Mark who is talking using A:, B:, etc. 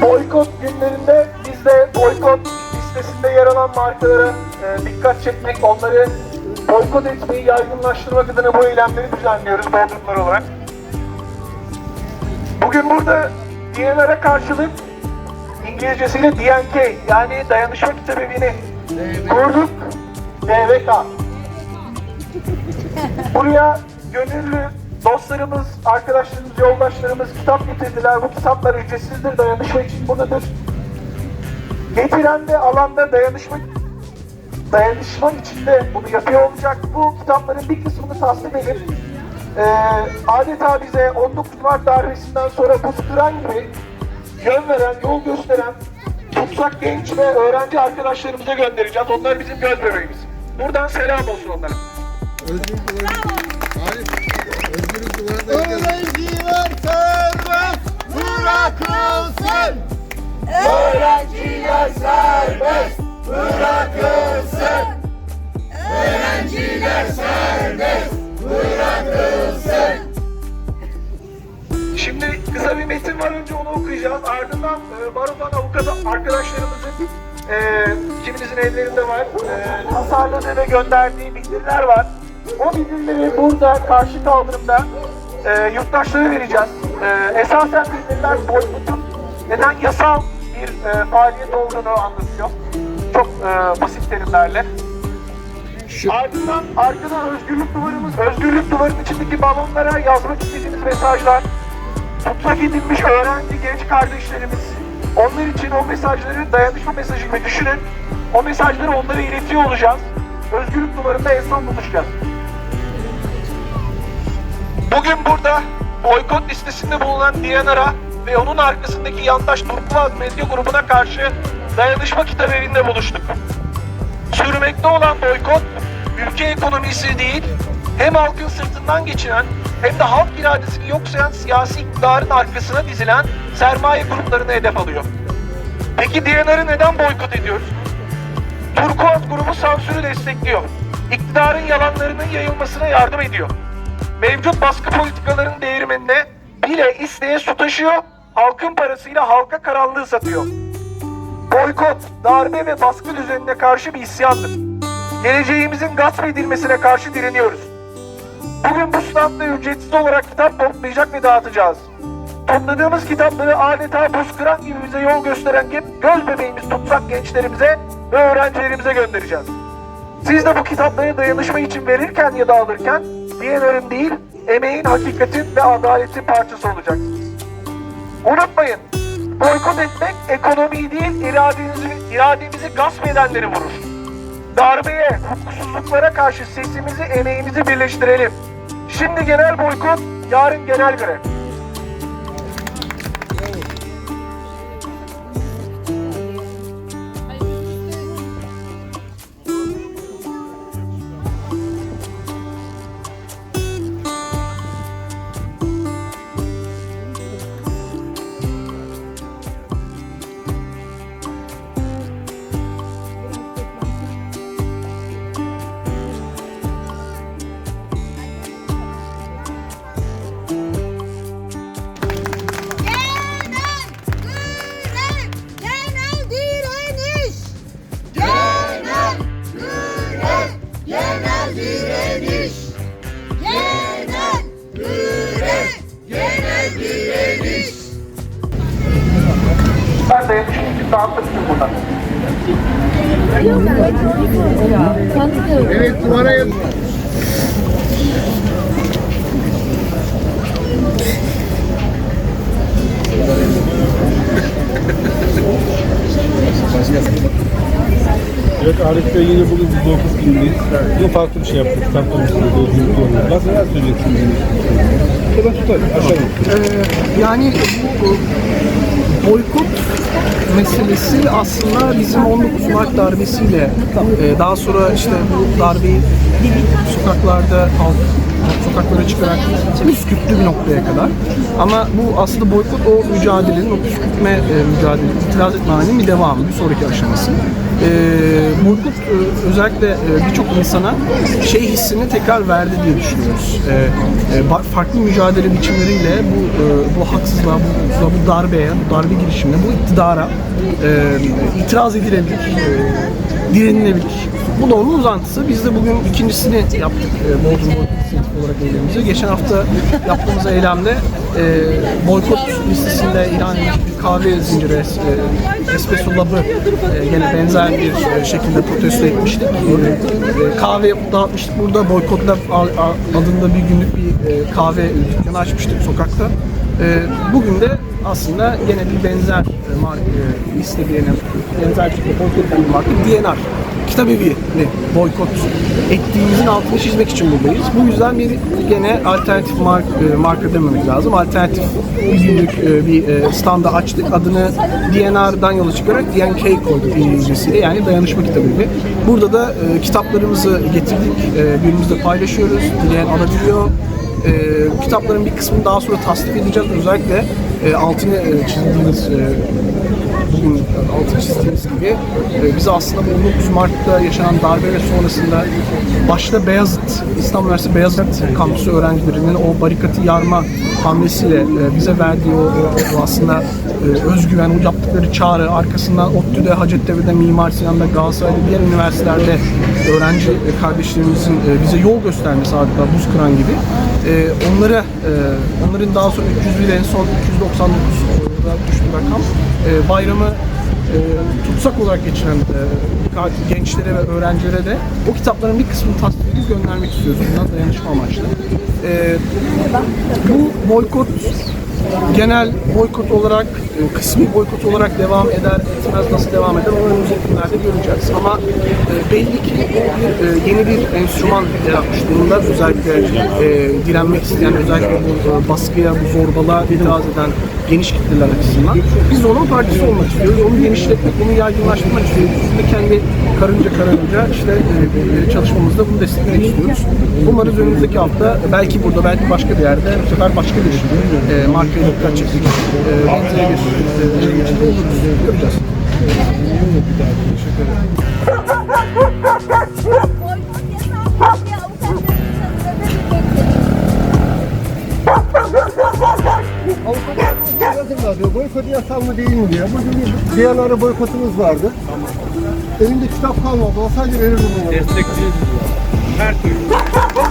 A: Boykot
B: günlerinde biz de boykot listesinde yer alan markalara e, dikkat çekmek, onları boykot etmeyi yaygınlaştırmak adına bu eylemleri düzenliyoruz Bodrumlar olarak. Bugün burada DNR'a karşılık İngilizcesiyle DNK yani Dayanışma Kitabevini kurduk. DVK. Buraya gönüllü dostlarımız, arkadaşlarımız, yoldaşlarımız kitap getirdiler. Bu kitaplar ücretsizdir, dayanışma için buradadır. Getiren de alanda dayanışma dayanışma içinde bunu yapıyor olacak. Bu kitapların bir kısmını tasdim edip e, adeta bize 19 Mart darbesinden sonra puskuran gibi yön veren, yol gösteren tutsak genç ve öğrenci arkadaşlarımıza göndereceğiz. Onlar bizim göz bebeğimiz. Buradan selam olsun onlara.
C: Özgür
D: Öğrenciler serbest bırakılsın. Öğrenciler serbest bırakılsın. Öğrenciler serbest bırakılsın.
B: Şimdi kısa bir metin var önce onu okuyacağız. Ardından e, barodan avukat arkadaşlarımızın e, kiminizin ellerinde var. E, tasarladığı ve gönderdiği bildiriler var. O bildirileri burada karşı kaldırımda e, yurttaşlara vereceğiz. E, esasen bildiriler boykotun neden yasal bir e, faaliyet olduğunu anlatıyor. Çok e, basit terimlerle. Ardından arkada özgürlük duvarımız, özgürlük duvarının içindeki balonlara yazmak istediğimiz mesajlar, tutsak edilmiş öğrenci genç kardeşlerimiz, onlar için o mesajları dayanışma mesajı gibi düşünün. O mesajları onlara iletiyor olacağız. Özgürlük duvarında en son buluşacağız. Bugün burada boykot listesinde bulunan DNR'a ve onun arkasındaki yandaş Turkuaz medya grubuna karşı dayanışma kitap evinde buluştuk. Sürmekte olan boykot ülke ekonomisi değil, hem halkın sırtından geçiren hem de halk iradesini yok sayan siyasi iktidarın arkasına dizilen sermaye gruplarını hedef alıyor. Peki DNR'ı neden boykot ediyoruz? Turkuaz grubu sansürü destekliyor. İktidarın yalanlarının yayılmasına yardım ediyor. Mevcut baskı politikalarının değirmenine bile isteye su taşıyor, halkın parasıyla halka karanlığı satıyor. Boykot, darbe ve baskı düzenine karşı bir isyandır. Geleceğimizin gasp edilmesine karşı direniyoruz. Bugün bu standta ücretsiz olarak kitap toplayacak ve dağıtacağız. Topladığımız kitapları adeta buz kıran gibi bize yol gösteren ge- göz bebeğimiz tutsak gençlerimize ve öğrencilerimize göndereceğiz. Siz de bu kitapları dayanışma için verirken ya da alırken DNR'ın değil, emeğin, hakikatin ve adaletin parçası olacaksınız. Unutmayın, boykot etmek ekonomiyi değil iradenizi, irademizi gasp edenleri vurur. Darbeye, hukuksuzluklara karşı sesimizi, emeğimizi birleştirelim. Şimdi genel boykot, yarın genel grev. Ben dayanışma için dağıtmıştım buradan.
C: Evet duvara yaz.
E: Arif Bey yine bugün biz 9 gündeyiz. Bugün farklı bir şey yaptık. Kitaplarımızda özgürlük olmalı. Nasıl neler söyleyeceksiniz? Da tutar. Aşağı.
B: Ee, yani bu bu boykot meselesi aslında bizim 19 Mart darbesiyle e, daha sonra işte bu darbeyi sokaklarda halk sokaklara çıkarak püskürttü bir noktaya kadar. Ama bu aslında boykot o mücadelenin, o püskürtme e, mücadele, itiraz etme halinin bir devamı, bir sonraki aşaması. E, boykot e, özellikle e, birçok insana şey hissini tekrar verdi diye düşünüyoruz. E, e, farklı mücadele biçimleriyle bu e, bu haksızlığa, bu, bu darbeye, bu darbe girişimine, bu iktidara e, itiraz edilebilir, e, direnilebilir. Bu da onun uzantısı. Biz de bugün ikincisini yaptık e, Bodrum Boykot İnisiyatifi olarak eylemimizi. Geçen hafta yaptığımız eylemde e, boykot listesinde ilan edilmiş bir kahve zinciri e, Espresso Lab'ı e, yine benzer bir e, şekilde protesto etmiştik. E, e, kahve dağıtmıştık. Burada Boykot Lab a- a- adında bir günlük bir e, kahve dükkanı açmıştık sokakta. E, bugün de aslında gene bir benzer e, marka e, liste bir benzer şekilde boykot eden bir marka DNR kitap evini boykot ettiğimizin altını çizmek için buradayız. Bu yüzden bir gene alternatif mark, e, marka dememek lazım. Alternatif bir günlük bir standa açtık. Adını DNR'dan yola çıkarak DNK koyduk İngilizcesiyle. Yani dayanışma kitap evi. Burada da kitaplarımızı getirdik. E, birimizde paylaşıyoruz. Dileyen alabiliyor. E, kitapların bir kısmını daha sonra tasnif edeceğiz. Özellikle e, altını e, çizdiğimiz e, bugün altı çizdiğimiz gibi e, bize aslında bu 19 Mart'ta yaşanan darbe ve sonrasında başta Beyazıt, İstanbul Üniversitesi Beyazıt kampüsü öğrencilerinin o barikatı yarma hamlesiyle e, bize verdiği o, o- aslında e, özgüven, o yaptıkları çağrı, arkasından ODTÜ'de, Hacettepe'de, Mimar Sinan'da, Galatasaray'da, diğer üniversitelerde öğrenci kardeşlerimizin e, bize yol göstermesi adeta buz kıran gibi. E, onlara, e, onların daha sonra 301 en son 299 da düştü rakam. E, bayramı e, tutsak olarak geçiren e, gençlere ve öğrencilere de o kitapların bir kısmını tasdik edip göndermek istiyoruz. Bundan dayanışma amaçlı. E, bu boykot genel boykot olarak, e, kısmi boykot olarak devam eder, etmez, nasıl devam eder onu önümüzdeki günlerde göreceğiz. Ama e, belli ki bu bir, e, yeni bir enstrüman yaratmış durumda. Özellikle direnmek isteyen, özellikle bu baskıya, bu zorbalığa itiraz eden geniş kitleler açısından. Biz onun parçası olmak istiyoruz. Onu genişletmek, onu yaygınlaştırmak istiyoruz. Biz de kendi karınca karınca işte e, e, çalışmamızda bunu desteklemek istiyoruz. Umarız önümüzdeki hafta belki burada, belki başka bir yerde bu sefer başka bir e, markaya dikkat çekecek. E, bir e, şey içinde oluruz. Göreceğiz.
A: Boykot
C: Yazırlar diyor. Boykot yasal mı değil mi diye. Bugün bir Diyanara boykotumuz vardı. Elinde kitap kalmadı. Olsaydı verirdim bunu.
E: Destekleyici. Her türlü.